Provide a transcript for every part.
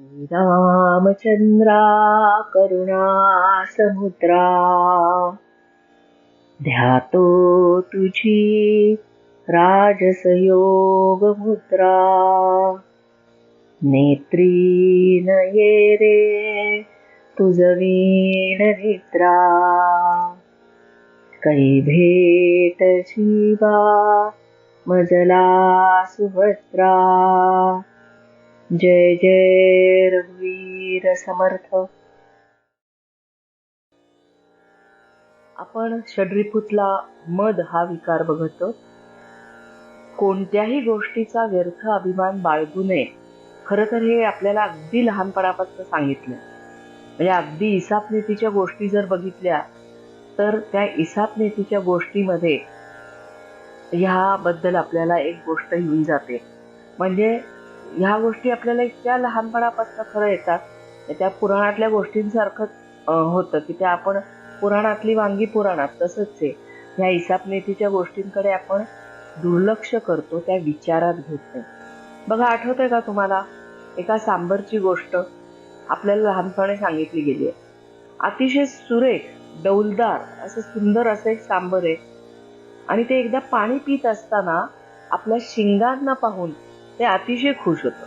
श्रीरामचन्द्रा करुणा समुद्रा। ध्यातो तुझी राजसयोगमुद्रा नेत्री नये रे तुझवीण निद्रा। कै भेट शिवा मजला सुभद्रा। जय जय रघुवीर समर्थ. आपण षड्रिपूतला मद हा विकार बघतो. कोणत्याही गोष्टीचा व्यर्थ अभिमान बाळगू नये. खरं तर हे आपल्याला अगदी लहानपणापासून सांगितलं. म्हणजे अगदी इसापनीतीच्या गोष्टी जर बघितल्या तर त्या इसापनीतीच्या गोष्टीमध्ये ह्याबद्दल आपल्याला एक गोष्ट येऊन जाते. म्हणजे ह्या गोष्टी आपल्याला इतक्या लहानपणापासून खरं येतात त्या पुराणातल्या गोष्टींसारखंच होतं की त्या आपण पुराणातली वांगी पुराणात तसंच आहे. ह्या इसापनीतीच्या गोष्टींकडे आपण दुर्लक्ष करतो त्या विचारात घेत नाही. बघा आठवतंय का तुम्हाला? एका सांबरची गोष्ट आपल्याला लहानपणी सांगितली गेली आहे. अतिशय सुरेख डौलदार असं सुंदर असं एक सांबर आहे. आणि ते एकदा पाणी पित असताना आपल्या शिंगांना पाहून ते अतिशय खुश होतं.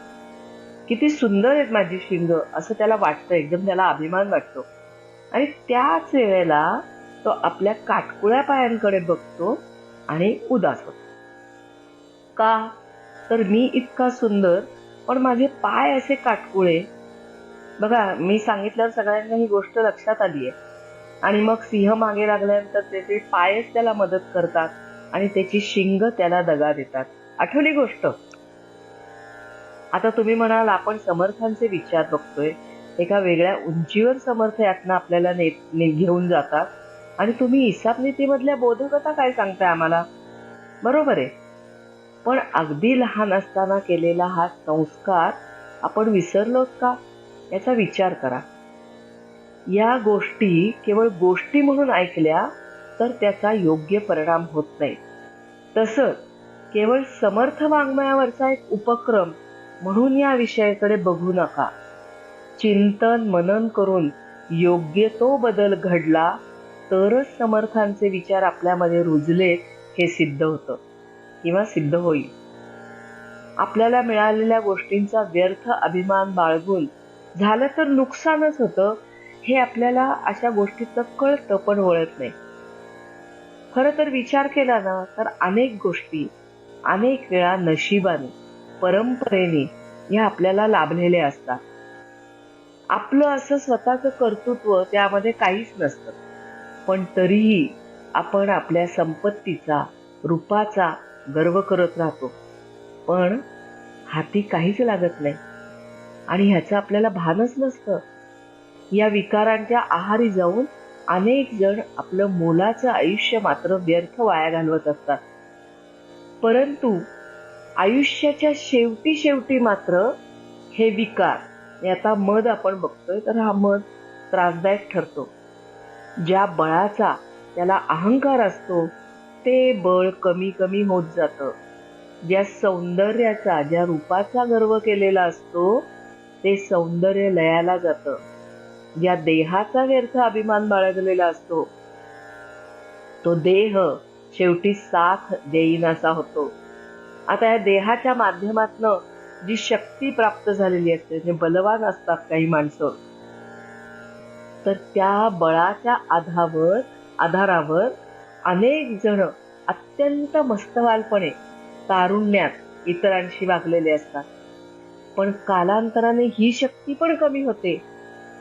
किती सुंदर आहेत माझी शिंग असं त्याला वाटतं एकदम त्याला अभिमान वाटतो. आणि त्याच वेळेला तो आपल्या काटकुळ्या पायांकडे बघतो आणि उदास होतो. का? तर मी इतका सुंदर पण माझे पाय असे काटकुळे. बघा मी सांगितल्यावर सगळ्यांना ही गोष्ट लक्षात आली आहे आणि मग सिंह मागे लागल्यानंतर त्याचे पायच त्याला मदत करतात आणि त्याची शिंग त्याला दगा देतात. आठवली गोष्ट? आता तुम्ही म्हणाल आपण समर्थांचे विचार बघतोय. एका वेगळ्या उंचीवर समर्थ यातना आपल्याला ने घेऊन जातात. आणि तुम्ही इसाप नीतीमधल्या बोधकता काय सांगताय आम्हाला? बरोबर आहे. पण अगदी लहान असताना केलेला हा संस्कार आपण विसरलोत का? याचा विचार करा. या गोष्टी केवळ गोष्टी म्हणून ऐकल्या तर त्याचा योग्य परिणाम होत नाही. तसंच केवळ समर्थ वाङ्मयावरचा एक उपक्रम म्हणून या विषयाकडे बघू नका. चिंतन मनन करून योग्य तो बदल घडला तरच समर्थांचे विचार आपल्यामध्ये रुजले हे सिद्ध होतं. किंवा सिद्ध होईल. आपल्याला मिळालेल्या गोष्टींचा व्यर्थ अभिमान बाळगून झालं तर नुकसानच होतं हे आपल्याला अशा गोष्टीचं कळतं पण वळत नाही. खरं तर विचार केला ना तर अनेक गोष्टी अनेक वेळा नशिबाने परंपरेने ह्या आपल्याला लाभलेले असतात. आपलं असं स्वतःचं कर्तृत्व त्यामध्ये काहीच नसतं. पण तरीही आपण आपल्या संपत्तीचा रूपाचा गर्व करत राहतो. पण हाती काहीच लागत नाही. आणि ह्याचं आपल्याला भानच नसतं. या विकारांच्या आहारी जाऊन अनेक जण आपलं मोलाचं आयुष्य मात्र व्यर्थ वाया घालवत असतात. परंतु आयुष्याच्या शेवटी शेवटी मात्र हे विकार. आता मध आपण बघतोय तर हा मध त्रासदायक ठरतो. ज्या बळाचा त्याला अहंकार असतो ते बळ कमी कमी होत जातं. ज्या सौंदर्याचा ज्या रूपाचा गर्व केलेला असतो ते सौंदर्य लयाला जातं. ज्या देहाचा व्यर्थ अभिमान बाळगलेला असतो तो देह शेवटी साथ देईनासा होतो. आता या देहाच्या माध्यमातनं जी शक्ती प्राप्त झालेली असते जे बलवान असतात काही माणसं तर त्या बळाच्या आधावर आधारावर अनेक जण अत्यंत मस्तवालपणे तारुण्यात इतरांशी वागलेले असतात. पण कालांतराने ही शक्ती पण कमी होते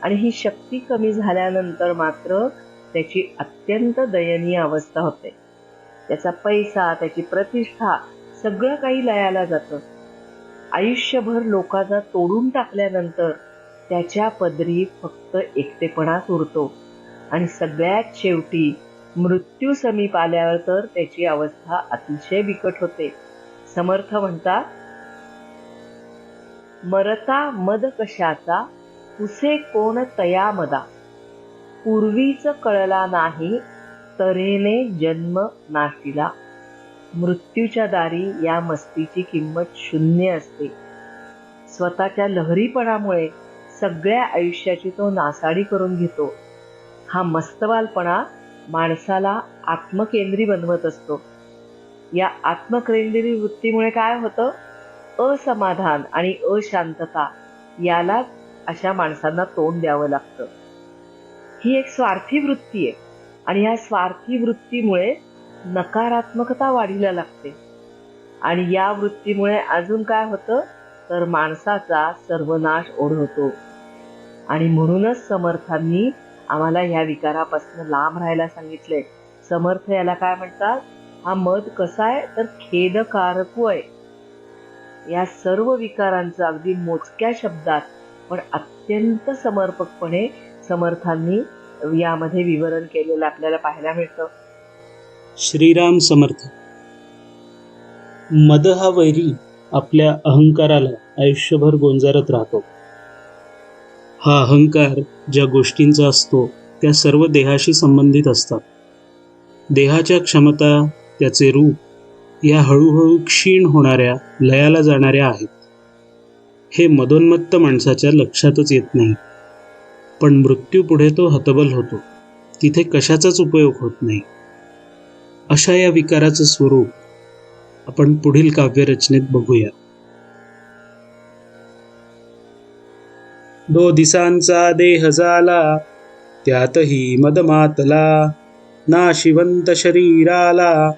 आणि ही शक्ती कमी झाल्यानंतर मात्र त्याची अत्यंत दयनीय अवस्था होते. त्याचा पैसा त्याची प्रतिष्ठा सगळं काही लयाला जातं. आयुष्यभर लोकांना तोडून टाकल्यानंतर त्याच्या पदरी फक्त एकटेपणाच उरतो. आणि सगळ्यात शेवटी मृत्यू समीप आल्यावर तर त्याची अवस्था अतिशय बिकट होते. समर्थ म्हणतात मरता मद कशाचा? कुसे कोण तया मदा? पूर्वीच कळला नाही तऱ्हेने जन्म नाशिला. मृत्यूच्या दारी या मस्तीची किंमत शून्य असते. स्वतःच्या लहरीपणामुळे सगळ्या आयुष्याची तो नासाडी करून घेतो. हा मस्तवालपणा माणसाला आत्मकेंद्री बनवत असतो. या आत्मकेंद्री वृत्तीमुळे काय होतं? असमाधान आणि अशांतता यालाच अशा माणसांना तोंड द्यावं लागतं. ही एक स्वार्थी वृत्ती आहे आणि ह्या स्वार्थी वृत्तीमुळे नकारात्मकता वाढीला लागते. आणि या वृत्तीमुळे अजून काय होतं? तर माणसाचा सर्वनाश ओढवतो. आणि म्हणूनच समर्थांनी आम्हाला ह्या विकारापासून लांब राहायला सांगितलंय. समर्थ याला काय म्हणतात? हा मध कसा आहे? तर खेदकारक आहे. या सर्व विकारांचं अगदी मोजक्या शब्दात पण अत्यंत समर्पकपणे समर्थांनी यामध्ये विवरण केलेलं आपल्याला पाहायला मिळतं. श्रीराम समर्थ. मद हा वैरी आपल्या अहंकाराला आयुष्यभर गोंजारत राहतो. हा अहंकार ज्या गोष्टींचा असतो त्या सर्व देहाशी संबंधित असतात. देहाच्या क्षमता त्याचे रूप या हळूहळू क्षीण होणाऱ्या लयाला जाणाऱ्या आहेत. हे मदोन्मत्त माणसाच्या लक्षातच येत नाही. पण मृत्यूपुढे तो हतबल होतो. तिथे कशाचाच उपयोग होत नाही. अशा या विकाराचं स्वरूप आपण पुढील काव्यरचनेत बघूया. दो दिसांचा देह झाला त्यातही मदमातला ना शिवंत शरीराला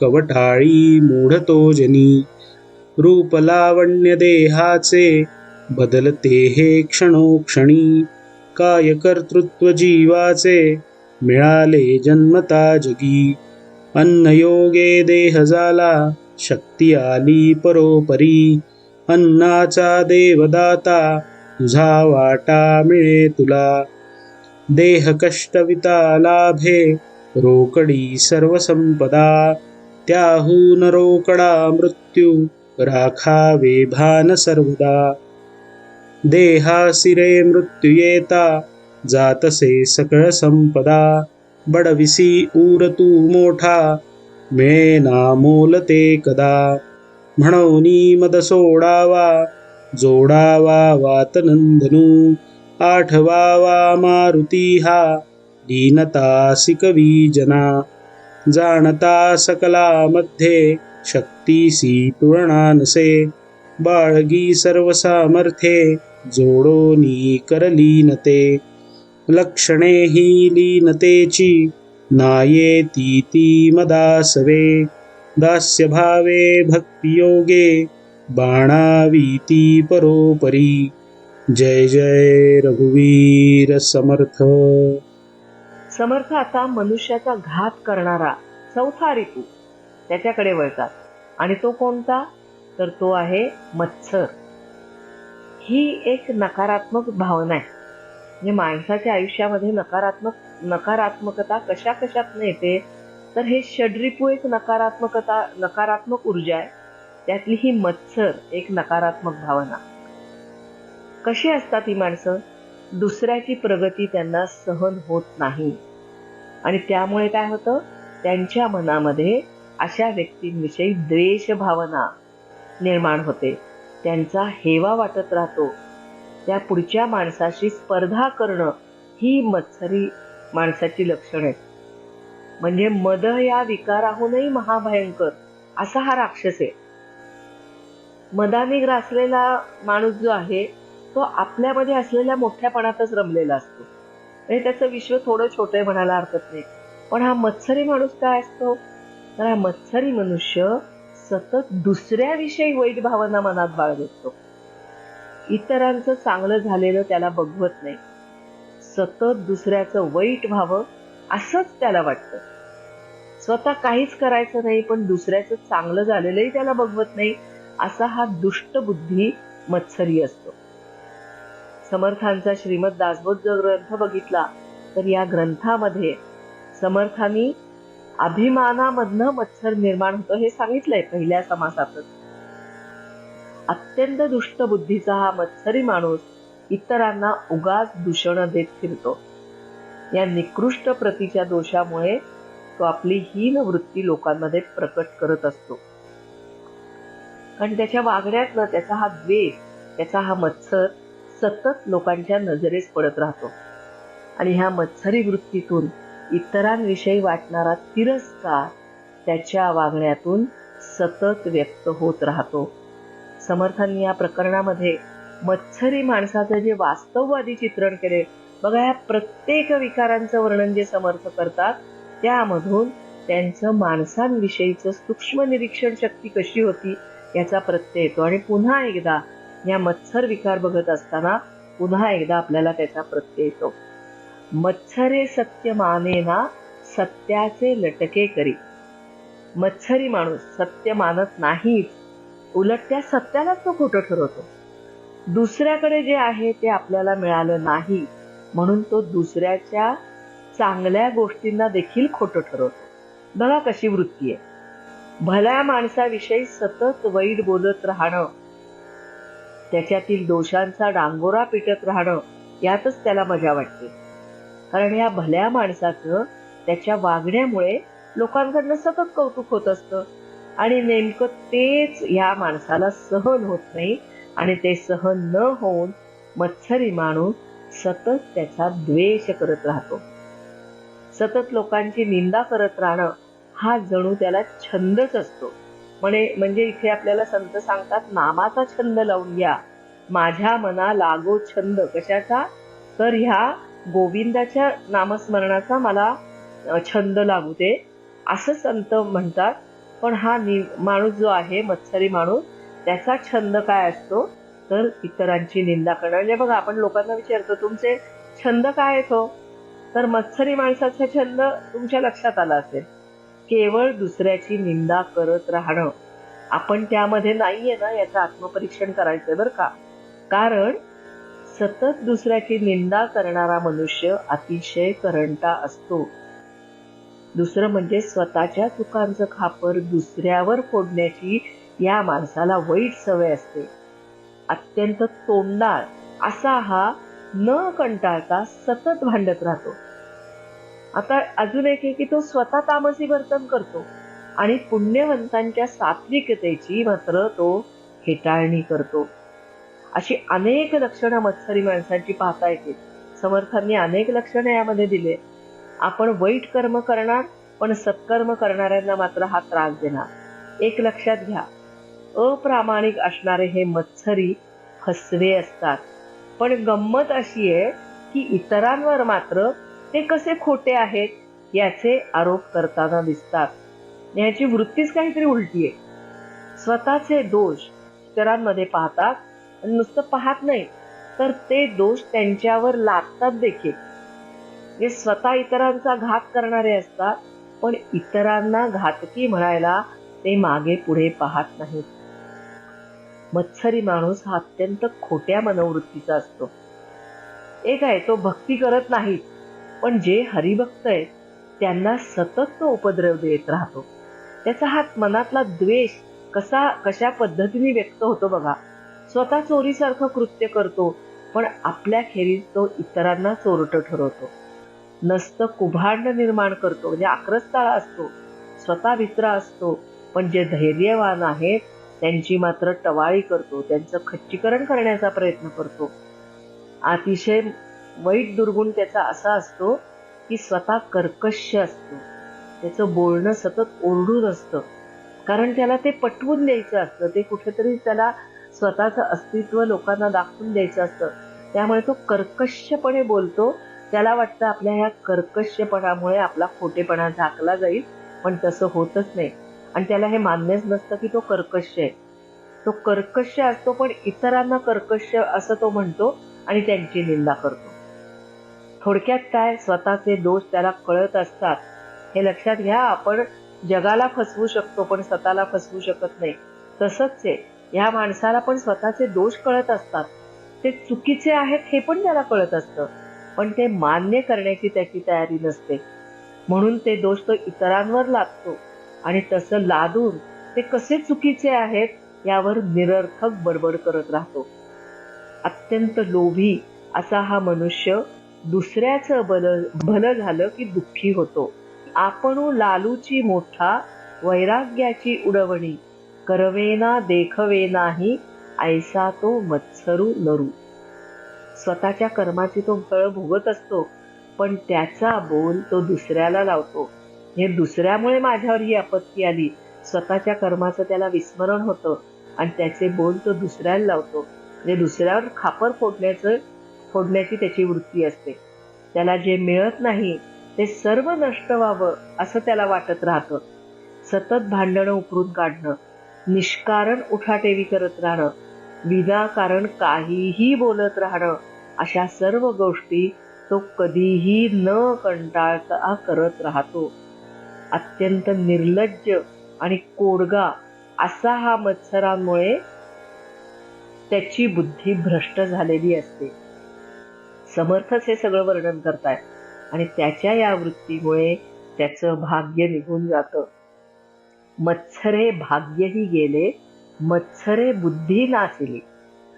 कवटाळी मूढतो जनी. रूप लावण्य देहाचे बदलते हे क्षणोक्षणी. काय कर्तृत्व जीवाचे मिळाले जन्मता जगी. अन्नयोगे देह झाला शक्ती आली परोपरी. अन्नाचा देवदाता तुझा वाटा मिळे तुला. देह कष्टविता लाभे रोकडी सर्व संपदा त्याहून रोकडा मृत्यू राखावे भान सर्वदा. देहासिरे मृत्यू येता जातसे सकळ संपदा. बडविसी ऊर तू मोठा मिळेना मोल ते कदा म्हणोनी मद सोडावा जोडावा वातनंदनू आठवावा मारुती हा दीनता सिकवी जना जाणता सकलामध्ये शक्तीसी तुळणा नसे बाळगी सर्व सामर्थे जोडोनी करलीनते लक्षणे ही लीनतेची. नाये ती ती मदासवे दास्यभावे भक्तियोगे बाणावीती परोपरी. जय जय रघुवीर समर्थ. समर्थ आता मनुष्याचा घात करणारा चौथा ऋतू त्याच्याकडे वळतात. आणि तो कोणता? तर तो आहे मत्सर. ही एक नकारात्मक भावना आहे. म्हणजे माणसाच्या आयुष्यामध्ये नकारात्मक नकारात्मकता कशा कशातनं येते तर हे षड्रिपू एक नकारात्मकता नकारात्मक ऊर्जा आहे. त्यातली ही मत्सर एक नकारात्मक भावना. कशी असतात ही माणसं? दुसऱ्याची प्रगती त्यांना सहन होत नाही. आणि त्यामुळे काय होतं? त्यांच्या मनामध्ये अशा व्यक्तींविषयी द्वेष भावना निर्माण होते. त्यांचा हेवा वाटत राहतो. त्या पुढच्या माणसाशी स्पर्धा करणं ही मत्सरी माणसाची लक्षण आहेत. म्हणजे मद या विकाराहूनही महाभयंकर असा हा राक्षस आहे. मदाने ग्रासलेला माणूस जो आहे तो आपल्यामध्ये असलेल्या मोठ्यापणातच रमलेला असतो. म्हणजे त्याचं विश्व थोडं छोटं आहे म्हणायला हरकत नाही. पण हा मत्सरी माणूस काय असतो? तर हा मत्सरी मनुष्य सतत दुसऱ्याविषयी वाईट भावना मनात बाळगतो. इतरांचं चांगलं झालेलं त्याला बघवत नाही. सतत दुसऱ्याचं वाईट व्हावं असंच त्याला वाटतं. स्वतः काहीच करायचं नाही पण दुसऱ्याचं चांगलं झालेलंही त्याला बघवत नाही असा हा दुष्ट बुद्धी मत्सरी असतो. समर्थांचा श्रीमद दासबोध जर ग्रंथ बघितला तर या ग्रंथामध्ये समर्थांनी अभिमानामधनं मत्सर निर्माण होतं हे सांगितलंय पहिल्या समासातच. अत्यंत दुष्ट बुद्धीचा हा मत्सरी माणूस इतरांना उगाच दूषण देत फिरतो. या निकृष्ट प्रतीच्या दोषामुळे तो आपली हीन वृत्ती लोकांमध्ये प्रकट करत असतो. कारण त्याच्या वागण्यातनं त्याचा हा द्वेष त्याचा हा मत्सर सतत लोकांच्या नजरेस पडत राहतो. आणि ह्या मत्सरी वृत्तीतून इतरांविषयी वाटणारा तिरस्कार त्याच्या वागण्यातून सतत व्यक्त होत राहतो. समर्थांनी या प्रकरणामध्ये मत्सरी माणसाचं जे वास्तववादी चित्रण केले बघा या प्रत्येक विकारांचं वर्णन जे समर्थ करतात त्यामधून त्यांचं माणसांविषयीचं सूक्ष्म निरीक्षण शक्ती कशी होती याचा प्रत्यय येतो. आणि पुन्हा एकदा या मत्सर विकार बघत असताना पुन्हा एकदा आपल्याला त्याचा प्रत्यय येतो. मत्सरे सत्य मानेना सत्याचे लटके करी. मत्सरी माणूस सत्य मानत नाहीच उलट त्या सत्यालाच तो खोटं ठरवतो. दुसऱ्याकडे जे आहे ते आपल्याला मिळालं नाही म्हणून तो दुसऱ्याच्या चांगल्या गोष्टींना देखील खोटं ठरवतो. बघा कशी वृत्ती आहे. भल्या माणसाविषयी सतत वाईट बोलत राहणं त्याच्यातील दोषांचा डांगोरा पिटत राहणं यातच त्याला मजा वाटते. कारण या भल्या माणसाचं त्याच्या वागण्यामुळे लोकांकडनं सतत कौतुक होत असतं. आणि नेमकं तेच या माणसाला सहन होत नाही आणि ते सहन न होऊन मत्सरी माणूस सतत त्याचा द्वेष करत राहतो. सतत लोकांची निंदा करत राहणं हा जणू त्याला छंदच असतो. म्हणे म्हणजे इथे आपल्याला संत सांगतात नामाचा छंद लावून घ्या. माझ्या मना लागो छंद. कशाचा? तर ह्या गोविंदाच्या नामस्मरणाचा मला छंद लागू दे. असं संत म्हणतात. पण हा नि माणूस जो आहे मत्सरी माणूस त्याचा छंद काय असतो? तर इतरांची निंदा करणं. म्हणजे बघा आपण लोकांना विचारतो तुमचे छंद काय येतो हो? तर मत्सरी माणसाचा छंद तुमच्या लक्षात आला असेल. केवळ दुसऱ्याची निंदा करत राहणं. आपण त्यामध्ये नाहीये ना याचं आत्मपरीक्षण करायचंय बरं का? कारण सतत दुसऱ्याची निंदा करणारा मनुष्य अतिशय करंटा असतो. दुसरं म्हणजे स्वतःच्या चुकांचं खापर दुसऱ्यावर फोडण्याची या माणसाला वाईट सवय असते. अत्यंत तोंडाळ असा हा न कंटाळता सतत भांडत राहतो. आता अजून एक आहे की तो स्वतः तामसी वर्तन करतो आणि पुण्यवंतांच्या सात्विकतेची मात्र तो हेटाळणी करतो. अशी अनेक लक्षणं मत्सरी माणसांची पाहता येतील. समर्थांनी अनेक लक्षणं यामध्ये दिले. आपण वाईट कर्म करणार पण सत्कर्म करणाऱ्यांना मात्र हा त्रास देणार. एक लक्षात घ्या अप्रामाणिक असणारे हे मत्सरी फसवे असतात. पण गंमत अशी आहे की इतरांवर मात्र ते कसे खोटे आहेत याचे आरोप करताना दिसतात. याची वृत्तीच काहीतरी उलटी आहे. स्वतःचे दोष इतरांमध्ये पाहतात आणि नुसतं पाहत नाही तर ते दोष त्यांच्यावर लादतात देखील. जे स्वतः इतरांचा घात करणारे असतात पण इतरांना घातकी म्हणायला ते मागे पुढे पाहत नाहीत. मत्सरी माणूस हा अत्यंत खोट्या मनोवृत्तीचा असतो. एक आहे तो भक्ती करत नाहीत पण जे हरिभक्त आहेत त्यांना सतत तो उपद्रव देत राहतो. त्याचा हा मनातला द्वेष कसा कशा पद्धतीने व्यक्त होतो बघा. स्वतः चोरीसारखं कृत्य करतो पण आपल्या खेरीज तो इतरांना चोरट ठरवतो. नसतं कुभांड निर्माण करतो. म्हणजे आक्रस्ताळा असतो स्वतः भित्र असतो. पण जे धैर्यवान आहेत त्यांची मात्र टवाळी करतो. त्यांचं खच्चीकरण करण्याचा प्रयत्न करतो. अतिशय वाईट दुर्गुण त्याचा असा असतो की स्वतः कर्कश असतो. त्याचं बोलणं सतत ओरडून असतं. कारण त्याला ते पटवून द्यायचं असतं. ते कुठेतरी त्याला स्वतःचं अस्तित्व लोकांना दाखवून द्यायचं असतं. त्यामुळे तो कर्कशपणे बोलतो. त्याला वाटतं आपल्या ह्या कर्कशपणामुळे आपला खोटेपणा झाकला जाईल पण तसं होतच नाही. आणि त्याला हे मान्यच नसतं की तो कर्कश आहे. तो कर्कश असतो पण इतरांना कर्कश असं तो म्हणतो आणि त्यांची निंदा करतो. थोडक्यात काय? स्वतःचे दोष त्याला कळत असतात. हे लक्षात घ्या आपण जगाला फसवू शकतो पण स्वतःला फसवू शकत नाही. तसंच आहे. ह्या माणसाला पण स्वतःचे दोष कळत असतात. ते चुकीचे आहेत हे पण त्याला कळत असतं. पण ते मान्य करण्याची त्याची तयारी नसते. म्हणून ते दोष तो इतरांवर लादतो आणि तसं लादून ते कसे चुकीचे आहेत यावर निरर्थक बडबड करत राहतो. अत्यंत लोभी असा हा मनुष्य दुसऱ्याचं बल भलं झालं की दुःखी होतो. आपण लालूची मोठा वैराग्याची उडवणी. करवेना देखवे नाही ऐसा तो मत्सरू नरू स्वतःच्या कर्माची तो फळ भोगत असतो पण त्याचा बोल तो दुसऱ्याला लावतो. हे दुसऱ्यामुळे माझ्यावर ही आपत्ती आली. स्वतःच्या कर्माचं त्याला विस्मरण होतं आणि त्याचे बोल तो दुसऱ्याला लावतो. म्हणजे दुसऱ्यावर खापर फोडण्याचं फोडण्याची त्याची वृत्ती असते. त्याला जे मिळत नाही ते सर्व नष्ट व्हावं असं त्याला वाटत राहतं. सतत भांडणं उकरून काढणं निष्कारण उठाटेवी करत राहणं विनाकारण काहीही बोलत राहणं अशा सर्व गोष्टी तो कधीही न कंटाळता करत राहतो. अत्यंत निर्लज्ज आणि कोडगा असा हा मत्सरांमुळे त्याची बुद्धी भ्रष्ट झालेली असते. समर्थच हे सगळं वर्णन करतायत आणि त्याच्या या वृत्तीमुळे त्याचं भाग्य निघून जातं. मत्सरे भाग्यही गेले मत्सरे बुद्धी नाचली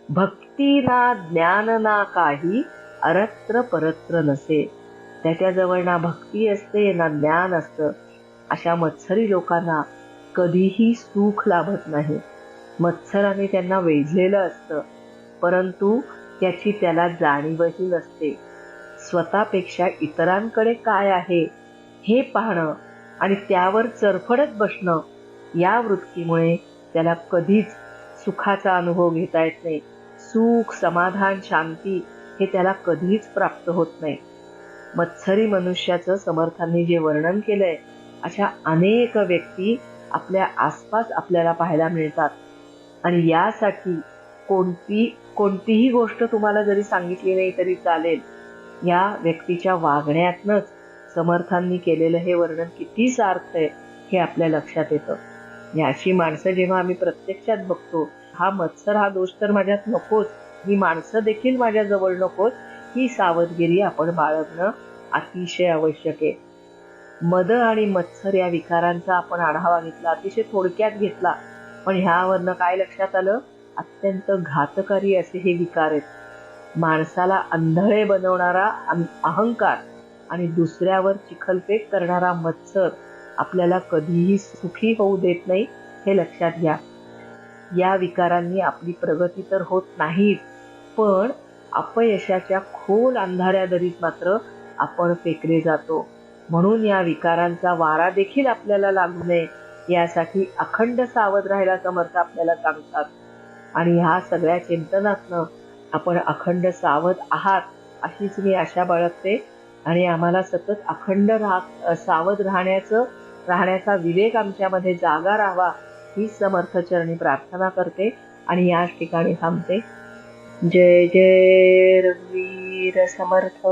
भक्ती ना ज्ञान ना काही अरत्र परत्र नसे. त्याच्याजवळ ना भक्ती असते ना ज्ञान असतं. अशा मत्सरी लोकांना कधीही सुख लाभत नाही. मत्सराने त्यांना वेढलेलं असतं. परंतु त्याची त्याला जाणीवही नसते. स्वतःपेक्षा इतरांकडे काय आहे हे पाहणं आणि त्यावर चरफडत बसणं या वृत्तीमुळे त्याला कधीच सुखाचा अनुभव घेता येत नाही. सुख समाधान शांती हे त्याला कधीच प्राप्त होत नाही. मत्सरी मनुष्याचं समर्थांनी जे वर्णन केलंय अशा अनेक व्यक्ती आपल्या आसपास आपल्याला पाहायला मिळतात. आणि यासाठी कोणती कोणतीही गोष्ट तुम्हाला जरी सांगितली नाही तरी चालेल. या व्यक्तीच्या वागण्यातनच समर्थांनी केलेलं हे वर्णन किती सार्थ आहे हे आपल्या लक्षात येतं. आणि अशी माणसं जेव्हा आम्ही प्रत्यक्षात बघतो हा मत्सर हा दोष तर माझ्यात नकोच. ही माणसं देखील माझ्या जवळ नकोच. ही सावधगिरी आपण बाळगणं अतिशय आवश्यक आहे. मद आणि मत्सर या विकारांचा आपण आढावा घेतला अतिशय थोडक्यात घेतला. पण ह्यावरनं काय लक्षात आलं? अत्यंत घातकारी असे हे विकार आहेत. माणसाला अंधळे बनवणारा अं- अहंकार आणि दुसऱ्यावर चिखलफेक करणारा मत्सर आपल्याला कधीही सुखी होऊ देत नाही हे लक्षात घ्या. या विकारांनी आपली प्रगती तर होत नाहीच पण अपयशाच्या खोल अंधाऱ्या दरीत मात्र आपण फेकले जातो. म्हणून या विकारांचा वारा देखील आपल्याला लागू नये यासाठी अखंड सावध राहायला समर्थ आपल्याला सांगतात. आणि ह्या सगळ्या चिंतनातनं आपण अखंड सावध आहात अशीच मी आशा बाळगते. आणि आम्हाला सतत अखंड राह सावध राहण्याचं राहण्याचा विवेक आमच्यामध्ये जागा राहावा ही समर्थचरणी प्रार्थना करते आणि याच ठिकाणी थांबते. जय जय रघुवीर समर्थ.